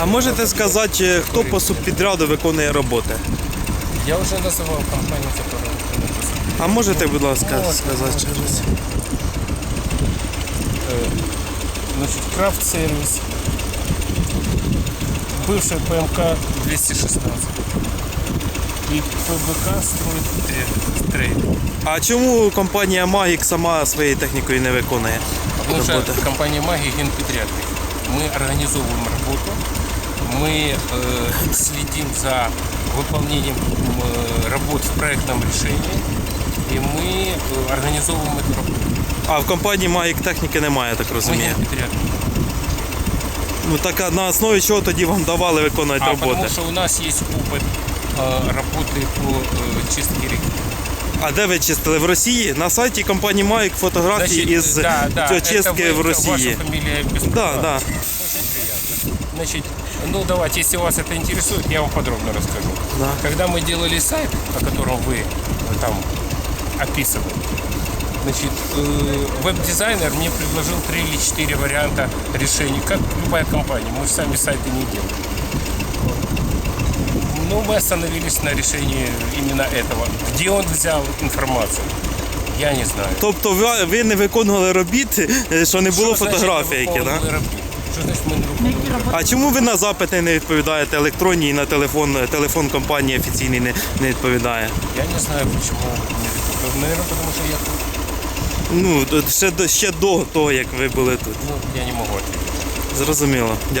А можете сказати, е, хто по субпідряду виконує роботи? Я уже называл компанию, которая выполняет А можете, будь ласка, Ну, сказати ще раз? Значит, Крафт сервис. Бывшая ПМК 216. И ПБК строит трейд- трейд. А чому компанія Magik сама своєю технікою не виконує Потому что роботи? компания Маги генподрядник. Мы организовываем работу, мы э, следим за выполнением э, работ в проектном решении, и мы э, организовываем эту работу. А в компанії Magik техніки немає, я так Мы розумію. генподрядник. Ну так а на основі чого тоді вам давали виконувати А, роботи? потому что у нас есть опыт э, работы по э, чистке реки. А де ви чистили? В Росії? На сайті компанії Magik фотографії із да, да, цього это чистки вы, в это Росії. Ваша фамилия без Да, права. да. Очень приятно. Значит, ну давайте, если вас это интересует, я вам подробно расскажу. Да. Когда мы делали сайт, о котором вы э, там описывали, значит, э, веб-дизайнер мне предложил три или четыре варианта решений, как любая компания. Мы же сами сайты не делаем. Ну, мы остановились на решении именно этого. Где он взял информацию, я не знаю. Тобто ви, ви не виконували робіт, е, що не було Що значить не які, виконували робіт? Що значить ми не виконували? А чому ви на запити не відповідаєте електронні і на телефон, телефон компанії офіційний не, не відповідає? Я не знаю, почему. Наверное, потому что я тут. Ну, ще, до- ще до того, як ви були тут. Ну, я не могу ответить. Зрозуміло. Дякую.